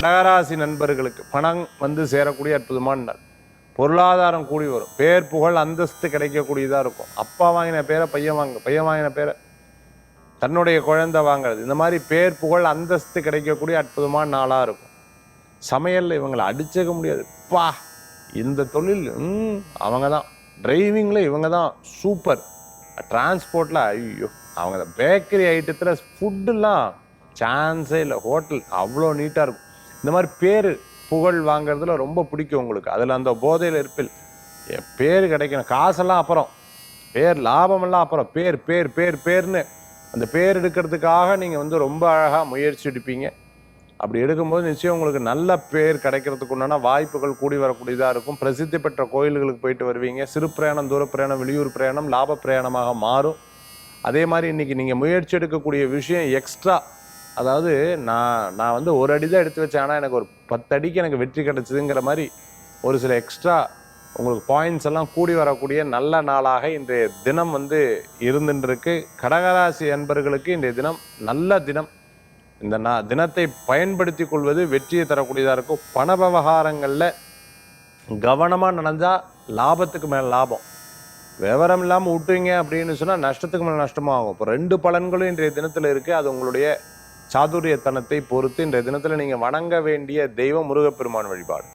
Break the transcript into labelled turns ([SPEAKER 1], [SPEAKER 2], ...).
[SPEAKER 1] கடகராசி நண்பர்களுக்கு பணம் வந்து சேரக்கூடிய அற்புதமான நாள். பொருளாதாரம் கூடி வரும். பேர் புகழ் அந்தஸ்து கிடைக்கக்கூடியதாக இருக்கும். அப்பா வாங்கின பேரை பையன் வாங்க பையன் வாங்கின பேரை தன்னுடைய குழந்தை வாங்குறது. இந்த மாதிரி பேர் புகழ் அந்தஸ்து கிடைக்கக்கூடிய அற்புதமான நாளாக இருக்கும். சமையலில் இவங்களை அடிச்சுக்க முடியாது. பா இந்த தொழில் ம் அவங்க தான் டிரைவிங்கில் இவங்க தான் சூப்பர் டிரான்ஸ்போர்ட்டில் ஐயோ அவங்க பேக்கரி ஐட்டத்தில் ஃபுட்டுலாம் சான்ஸே இல்லை. ஹோட்டல் அவ்வளோ நீட்டாக இருக்கும். இந்த மாதிரி பேர் புகழ் வாங்குறதுல ரொம்ப பிடிக்கும் உங்களுக்கு. அதில் அந்த போதையில் இருப்பில் என் பேர் கிடைக்கணும். காசெல்லாம் அப்புறம் பேர் லாபமெல்லாம் அப்புறம் பேர் பேர் பேர் பேர்னு. அந்த பேர் எடுக்கிறதுக்காக நீங்கள் வந்து ரொம்ப அழகாக முயற்சி எடுப்பீங்க. அப்படி எடுக்கும்போது நிச்சயம் உங்களுக்கு நல்ல பேர் கிடைக்கிறதுக்கு உண்டான வாய்ப்புகள் கூடி வரக்கூடியதாக இருக்கும். பிரசித்தி பெற்ற கோயில்களுக்கு போயிட்டு வருவீங்க. சிறு பிரயாணம் தூர பிரயாணம் வெளியூர் பிரயாணம் லாப பிரயாணமாக மாறும். அதே மாதிரி இன்னைக்கு நீங்கள் முயற்சி எடுக்கக்கூடிய விஷயம் எக்ஸ்ட்ரா அதாவது நான் நான் வந்து ஒரு அடி தான் எடுத்து வச்சேன் ஆனால் எனக்கு ஒரு பத்து அடிக்கு எனக்கு வெற்றி கிடச்சிதுங்கிற மாதிரி ஒரு சில எக்ஸ்ட்ரா உங்களுக்கு பாயிண்ட்ஸ் எல்லாம் கூடி வரக்கூடிய நல்ல நாளாக இன்றைய தினம் வந்து இருந்துருக்கு கடகராசி அன்பர்களுக்கு இன்றைய தினம் நல்ல தினம். இந்த நா தினத்தை பயன்படுத்தி கொள்வது வெற்றியை தரக்கூடியதாக இருக்கும். பண விவகாரங்களில் கவனமாக நடந்தால் லாபத்துக்கு மேலே லாபம். விவரம் இல்லாமல் விட்டுவீங்க அப்படின்னு சொன்னால் நஷ்டத்துக்கு மேலே நஷ்டமாகும். இப்போ ரெண்டு பலன்களும் இன்றைய தினத்தில் இருக்குது அது உங்களுடைய சாதுரியத்தனத்தை பொறுத்து இன்றைய தினத்தில் நீங்கள் வணங்க வேண்டிய தெய்வம் முருகப்பெருமான் வழிபாடு.